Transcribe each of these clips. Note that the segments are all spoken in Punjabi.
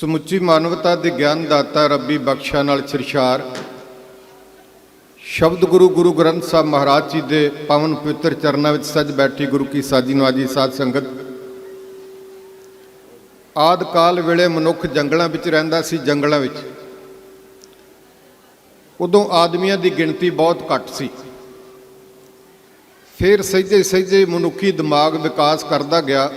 ਸਮੁੱਚੀ ਮਾਨਵਤਾ ਦੇ ਗਿਆਨ ਦਾਤਾ ਰੱਬੀ ਬਖਸ਼ਾ ਨਾਲ ਸਿਰਸ਼ਾਰ ਸ਼ਬਦ ਗੁਰੂ ਗੁਰੂ ਗ੍ਰੰਥ ਸਾਹਿਬ ਮਹਾਰਾਜ ਜੀ ਦੇ ਪਾਵਨ ਪਵਿੱਤਰ ਚਰਨਾਂ ਵਿੱਚ ਸੱਜ ਬੈਠੀ ਗੁਰੂ ਕੀ ਸਾਜੀ ਨਵਾਜੀ ਸਾਧ ਸੰਗਤ। ਆਦ ਕਾਲ ਵੇਲੇ ਮਨੁੱਖ ਜੰਗਲਾਂ ਵਿੱਚ ਰਹਿੰਦਾ ਸੀ, ਜੰਗਲਾਂ ਵਿੱਚ। ਉਦੋਂ ਆਦਮੀਆਂ ਦੀ ਗਿਣਤੀ ਬਹੁਤ ਘੱਟ ਸੀ। ਫਿਰ ਸਹਿਜੇ ਸਹਿਜੇ ਮਨੁੱਖੀ ਦਿਮਾਗ ਵਿਕਾਸ ਕਰਦਾ ਗਿਆ।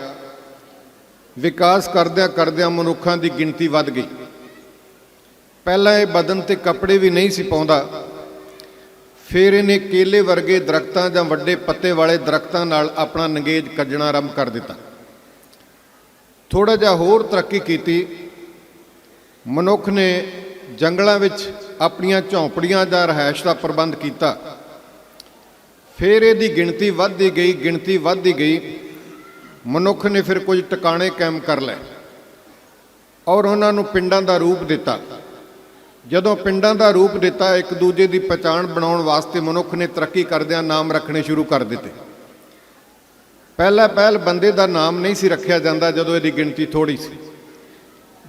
ਵਿਕਾਸ ਕਰਦਿਆਂ ਕਰਦਿਆਂ ਮਨੁੱਖਾਂ ਦੀ ਗਿਣਤੀ ਵੱਧ ਗਈ। ਪਹਿਲਾਂ ਇਹ ਬਦਨ ਤੇ ਕੱਪੜੇ ਵੀ ਨਹੀਂ ਸੀ ਪਾਉਂਦਾ। ਫਿਰ ਇਹਨੇ ਕੇਲੇ ਵਰਗੇ ਦਰਖਤਾਂ ਜਾਂ ਵੱਡੇ ਪੱਤੇ ਵਾਲੇ ਦਰਖਤਾਂ ਨਾਲ ਆਪਣਾ ਨੰਗੇਜ ਕੱਜਣਾ ਆਰੰਭ ਕਰ ਦਿੱਤਾ। ਥੋੜਾ ਜਿਹਾ ਹੋਰ ਤਰੱਕੀ ਕੀਤੀ। ਮਨੁੱਖ ਨੇ ਜੰਗਲਾਂ ਵਿੱਚ ਆਪਣੀਆਂ ਝੌਂਪੜੀਆਂ ਦਾ ਰਹਿائش ਦਾ ਪ੍ਰਬੰਧ ਕੀਤਾ। ਫਿਰ ਇਹਦੀ ਗਿਣਤੀ ਵੱਧਦੀ ਗਈ, ਗਿਣਤੀ ਵੱਧਦੀ ਗਈ। ਮਨੁੱਖ ਨੇ ਫਿਰ ਕੁਝ ਟਿਕਾਣੇ ਕਾਇਮ ਕਰ ਲਏ ਔਰ ਉਹਨਾਂ ਨੂੰ ਪਿੰਡਾਂ ਦਾ ਰੂਪ ਦਿੱਤਾ। ਜਦੋਂ ਪਿੰਡਾਂ ਦਾ ਰੂਪ ਦਿੱਤਾ, ਇੱਕ ਦੂਜੇ ਦੀ ਪਛਾਣ ਬਣਾਉਣ ਵਾਸਤੇ ਮਨੁੱਖ ਨੇ ਤਰੱਕੀ ਕਰਦਿਆਂ ਨਾਮ ਰੱਖਣੇ ਸ਼ੁਰੂ ਕਰ ਦਿੱਤੇ। ਪਹਿਲਾ ਪਹਿਲ ਬੰਦੇ ਦਾ ਨਾਮ ਨਹੀਂ ਸੀ ਰੱਖਿਆ ਜਾਂਦਾ ਜਦੋਂ ਇਹਦੀ ਗਿਣਤੀ ਥੋੜੀ ਸੀ।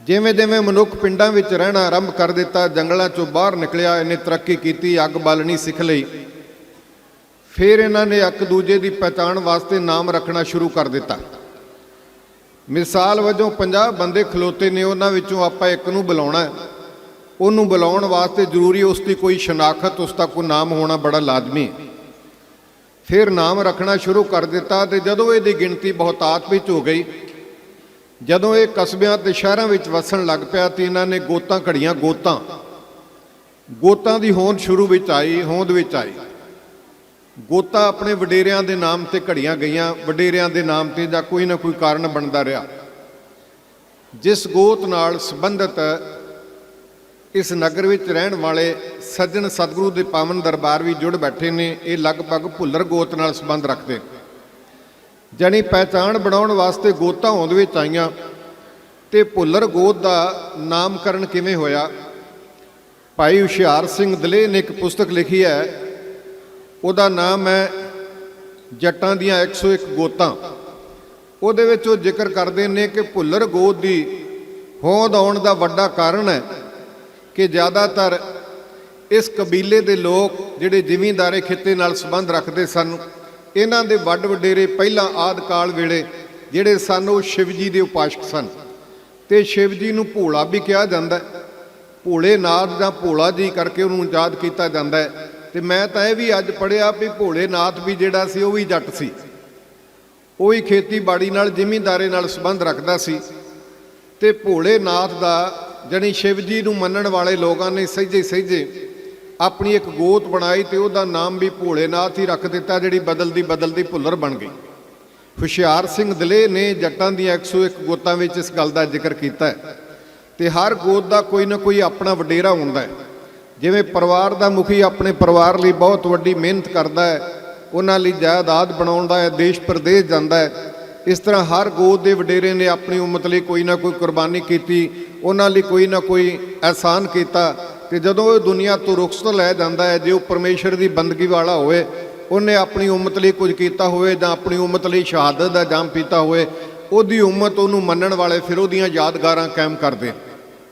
ਜਿਵੇਂ ਜਿਵੇਂ ਮਨੁੱਖ ਪਿੰਡਾਂ ਵਿੱਚ ਰਹਿਣਾ ਆਰੰਭ ਕਰ ਦਿੱਤਾ, ਜੰਗਲਾਂ ਚੋਂ ਬਾਹਰ ਨਿਕਲਿਆ, ਇਹਨੇ ਤਰੱਕੀ ਕੀਤੀ, ਅੱਗ ਬਾਲਣੀ ਸਿੱਖ ਲਈ। ਫਿਰ ਇਹਨਾਂ ਨੇ ਇੱਕ ਦੂਜੇ ਦੀ ਪਛਾਣ ਵਾਸਤੇ ਨਾਮ ਰੱਖਣਾ ਸ਼ੁਰੂ ਕਰ ਦਿੱਤਾ। ਮਿਸਾਲ ਵਜੋਂ 50 ਬੰਦੇ ਖਲੋਤੇ ਨੇ, ਉਹਨਾਂ ਵਿੱਚੋਂ ਆਪਾਂ ਇੱਕ ਨੂੰ ਬੁਲਾਉਣਾ ਹੈ। ਉਹਨੂੰ ਬੁਲਾਉਣ ਵਾਸਤੇ ਜ਼ਰੂਰੀ ਉਸ ਦੀ ਕੋਈ ਸ਼ਨਾਖਤ, ਉਸ ਦਾ ਕੋਈ ਨਾਮ ਹੋਣਾ ਬੜਾ ਲਾਜ਼ਮੀ ਹੈ। ਫਿਰ ਨਾਮ ਰੱਖਣਾ ਸ਼ੁਰੂ ਕਰ ਦਿੱਤਾ ਤੇ ਜਦੋਂ ਇਹਦੀ ਗਿਣਤੀ ਬਹੁਤਾਤ ਵਿੱਚ ਹੋ ਗਈ, ਜਦੋਂ ਇਹ ਕਸਬਿਆਂ ਤੇ ਸ਼ਹਿਰਾਂ ਵਿੱਚ ਵਸਣ ਲੱਗ ਪਿਆ ਤੇ ਇਹਨਾਂ ਨੇ ਗੋਤਾਂ ਘੜੀਆਂ, ਗੋਤਾਂ। ਗੋਤਾਂ ਦੀ ਹੋਂਦ ਸ਼ੁਰੂ ਵਿੱਚ ਆਈ, ਹੋਂਦ ਵਿੱਚ ਆਈ। ਗੋਤਾ ਆਪਣੇ ਵਡੇਰਿਆਂ ਦੇ ਨਾਮ ਤੇ ਘੜੀਆਂ ਗਈਆਂ, ਵਡੇਰਿਆਂ ਦੇ ਨਾਮ ਤੇ ਜਾਂ ਕੋਈ ਨਾ ਕੋਈ ਕਾਰਨ ਬਣਦਾ ਰਿਹਾ। ਜਿਸ ਗੋਤ ਨਾਲ ਸੰਬੰਧਿਤ ਇਸ ਨਗਰ ਵਿੱਚ ਰਹਿਣ ਵਾਲੇ ਸੱਜਣ ਸਤਿਗੁਰੂ ਦੇ ਪਾਵਨ ਦਰਬਾਰ ਵੀ ਜੁੜ ਬੈਠੇ ਨੇ, ਇਹ ਲਗਭਗ ਭੁੱਲਰ ਗੋਤ ਨਾਲ ਸੰਬੰਧ ਰੱਖਦੇ ਨੇ। ਜਾਣੀ ਪਹਿਚਾਣ ਬਣਾਉਣ ਵਾਸਤੇ ਗੋਤਾਂ ਹੋਂਦ ਵਿੱਚ ਆਈਆਂ ਤੇ ਭੁੱਲਰ ਗੋਤ ਦਾ ਨਾਮਕਰਨ ਕਿਵੇਂ ਹੋਇਆ? ਭਾਈ ਹੁਸ਼ਿਆਰ ਸਿੰਘ ਦਲੇ ਨੇ ਇੱਕ ਪੁਸਤਕ ਲਿਖੀ ਹੈ ਉਹਦਾ ਨਾਮ ਹੈ ਜੱਟਾਂ ਦੀਆਂ 101 ਗੋਤਾਂ। ਉਹਦੇ ਵਿੱਚ ਉਹ ਜ਼ਿਕਰ ਕਰਦੇ ਨੇ ਕਿ ਭੁੱਲਰ ਗੋਤ ਦੀ ਹੋਂਦ ਆਉਣ ਦਾ ਵੱਡਾ ਕਾਰਨ ਹੈ ਕਿ ਜ਼ਿਆਦਾਤਰ ਇਸ ਕਬੀਲੇ ਦੇ ਲੋਕ ਜਿਹੜੇ ਜ਼ਿਮੀਂਦਾਰੇ ਖਿੱਤੇ ਨਾਲ ਸੰਬੰਧ ਰੱਖਦੇ ਸਨ, ਇਹਨਾਂ ਦੇ ਵੱਡ ਵਡੇਰੇ ਪਹਿਲਾਂ ਆਦ ਕਾਲ ਵੇਲੇ ਜਿਹੜੇ ਸਨ, ਉਹ ਸ਼ਿਵ ਜੀ ਦੇ ਉਪਾਸ਼ਕ ਸਨ। ਤੇ ਸ਼ਿਵ ਜੀ ਨੂੰ ਭੋਲਾ ਵੀ ਕਿਹਾ ਜਾਂਦਾ ਹੈ। ਭੋਲੇ ਨਾਥ ਜਾਂ ਭੋਲਾ ਜੀ ਕਰਕੇ ਉਹਨੂੰ ਯਾਦ ਕੀਤਾ ਜਾਂਦਾ ਹੈ। ਤੇ ਮੈਂ ਤਾਂ ਇਹ ਵੀ ਅੱਜ ਪੜਿਆ ਵੀ ਭੋਲੇਨਾਥ ਵੀ ਜਿਹੜਾ ਸੀ ਉਹ ਵੀ ਜੱਟ ਸੀ। ਉਹ ਵੀ ਖੇਤੀਬਾੜੀ ਨਾਲ, ਜ਼ਿਮੀਂਦਾਰੇ ਨਾਲ ਸੰਬੰਧ ਰੱਖਦਾ ਸੀ। ਤੇ ਭੋਲੇਨਾਥ ਦਾ ਜਣੀ ਸ਼ਿਵ ਜੀ ਨੂੰ ਮੰਨਣ ਵਾਲੇ ਲੋਕਾਂ ਨੇ ਸਹਿਜੇ ਸਹਿਜੇ ਆਪਣੀ ਇੱਕ ਗੋਤ ਬਣਾਈ ਤੇ ਉਹਦਾ ਨਾਮ ਵੀ ਭੋਲੇਨਾਥ ਹੀ ਰੱਖ ਦਿੱਤਾ, ਜਿਹੜੀ ਬਦਲਦੀ ਬਦਲਦੀ ਭੁੱਲਰ ਬਣ ਗਈ। ਹੁਸ਼ਿਆਰ ਸਿੰਘ ਦਲੇ ਨੇ ਜੱਟਾਂ ਦੀਆਂ 101 ਗੋਤਾਂ ਵਿੱਚ ਇਸ ਗੱਲ ਦਾ ਜ਼ਿਕਰ ਕੀਤਾ ਹੈ। ਤੇ ਹਰ ਗੋਤ ਦਾ ਕੋਈ ਨਾ ਕੋਈ ਆਪਣਾ ਵਡੇਰਾ ਹੁੰਦਾ ਹੈ। ਜਿਵੇਂ ਪਰਿਵਾਰ ਦਾ ਮੁਖੀ ਆਪਣੇ ਪਰਿਵਾਰ ਲਈ ਬਹੁਤ ਵੱਡੀ ਮਿਹਨਤ ਕਰਦਾ ਹੈ, ਉਹਨਾਂ ਲਈ ਜਾਇਦਾਦ ਬਣਾਉਂਦਾ ਹੈ, ਦੇਸ਼ ਪ੍ਰਦੇਸ਼ ਜਾਂਦਾ ਹੈ, ਇਸ ਤਰ੍ਹਾਂ ਹਰ ਗੋਦ ਦੇ ਵਡੇਰੇ ਨੇ ਆਪਣੀ ਉਮਤ ਲਈ ਕੋਈ ਨਾ ਕੋਈ ਕੁਰਬਾਨੀ ਕੀਤੀ, ਉਹਨਾਂ ਲਈ ਕੋਈ ਨਾ ਕੋਈ ਅਹਿਸਾਨ ਕੀਤਾ, ਤੇ ਜਦੋਂ ਉਹ ਦੁਨੀਆ ਤੋਂ ਰੁਖਸਤ ਲੈ ਜਾਂਦਾ ਹੈ, ਜੇ ਉਹ ਪਰਮੇਸ਼ਰ ਦੀ ਬੰਦਗੀ ਵਾਲਾ ਹੋਵੇ, ਉਹਨੇ ਆਪਣੀ ਉਮਤ ਲਈ ਕੁਝ ਕੀਤਾ ਹੋਵੇ ਜਾਂ ਆਪਣੀ ਉਮਤ ਲਈ ਸ਼ਹਾਦਤ ਦਾ ਜਾਮ ਪੀਤਾ ਹੋਵੇ, ਉਹਦੀ ਉਮਤ ਉਹਨੂੰ ਮੰਨਣ ਵਾਲੇ ਫਿਰ ਉਹਦੀਆਂ ਯਾਦਗਾਰਾਂ ਕਾਇਮ ਕਰਦੇ।